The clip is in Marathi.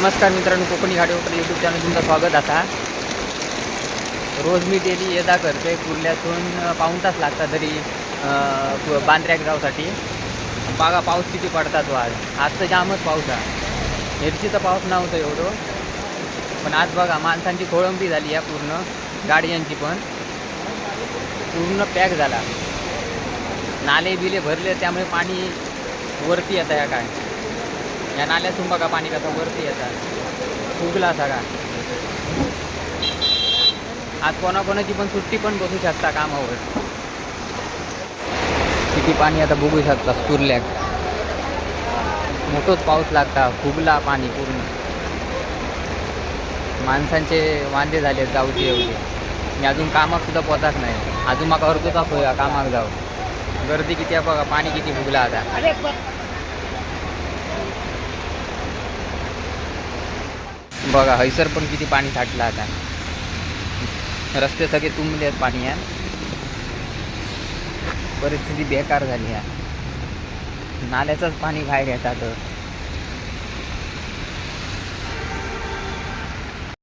नमस्कार मित्रांनो कोकणी गाडीवर यूट्यूब चॅनल तुमचं स्वागत आता. रोज मी डेली येदा करते कुर्ल्यातून पाऊन पाऊण तास लागतात तरी अं, बांद्र्याक जाऊसाठी बागा पाऊस किती पडतात आज आज तर जामच पाऊस आहे. मिरचीचा पाऊस नव्हतं एवढं. पण आज बघा माणसांची खोळंबी झाली आहे पूर्ण गाड्यांची पण. पूर्ण पॅक झाला. नाले बिले भरले त्यामुळे पाणी वरती येतं या काय? या नाल्यातून बघा पाणी कसं वरती येतात फुगला सगळा. आज कोणाकोणाची पण सुट्टी पण बसू शकता कामावर. किती पाणी आता बघू शकता सुरल्याक. मोठोच पाऊस लागता फुगला पाणी पूर्ण. माणसांचे वांदे झाले जाऊचे एवढे. मी अजून कामाक सुद्धा पोचाच नाही. अजून मग तास होया कामाक जाऊ. गर्दी किती आहे बघा पाणी किती फुगला आता. बघा हैसर पण किती पाणी साठलं आता. रस्ते सगळे तुंबले आहेत पाणी या परिस्थिती बेकार झाली आहे नाल्याचंच पाणी बाहेर येतात.